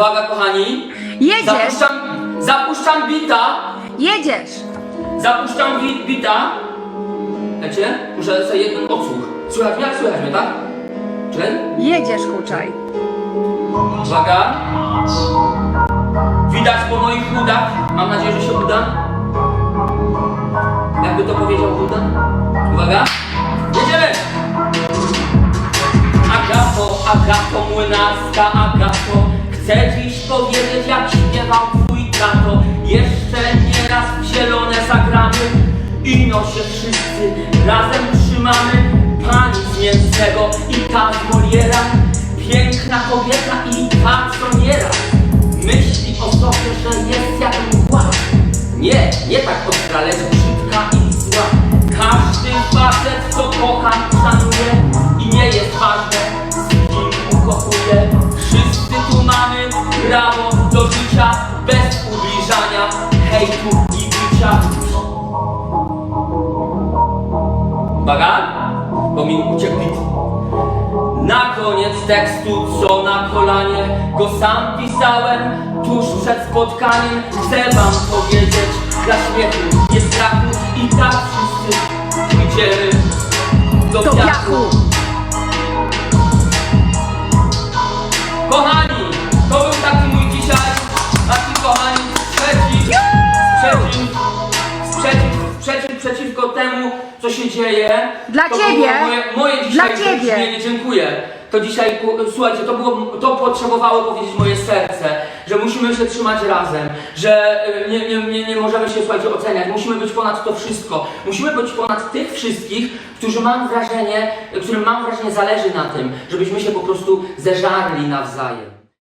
uwaga kochani. Jedziesz. Zapuszczam, zapuszczam bita. Jedziesz! Zapuszczam wi- bita. Wiecie? Muszę sobie jeden odsłuch. Słychać mnie? Słychać mnie, tak? Czekaj. Jedziesz, Kuczaj. Uwaga. Widać po moich udach. Mam nadzieję, że się uda. Jakby to powiedział Buda? Uwaga. Jedziemy! Agato, Agato, młynarska Agato Chcę dziś powiedzieć jak śpiewał twój tato. Jeszcze nie raz w zielone zagramy Ino się wszyscy razem trzymamy. Pani z Mięsnego i ta z Moliera Piękna kobieta i ta co nieraz Myśli o sobie, że jest jak mgła. Nie, nie tak ostra, lecz brzydka i zła. Każdy facet co kocha prawo do życia Bez ubliżania, hejtu i bicia Uwaga, bo mi uciekł. Na koniec tekstu, co na kolanie Go sam pisałem tuż przed spotkaniem. Chcę wam powiedzieć dla śmiechu, nie strachu I tak wszyscy. Pójdziemy do, Do piachu co się dzieje Dla to ciebie. było moje, moje Dla dzisiejsze ciebie. brzmienie, dziękuję to dzisiaj, ku- słuchajcie, to, było, to potrzebowało powiedzieć moje serce, że musimy się trzymać razem, że y, nie, nie, nie, nie możemy się, słuchajcie, oceniać, musimy być ponad to wszystko. Musimy być ponad tych wszystkich, którzy mam wrażenie, którym mam wrażenie zależy na tym, żebyśmy się po prostu zeżarli nawzajem.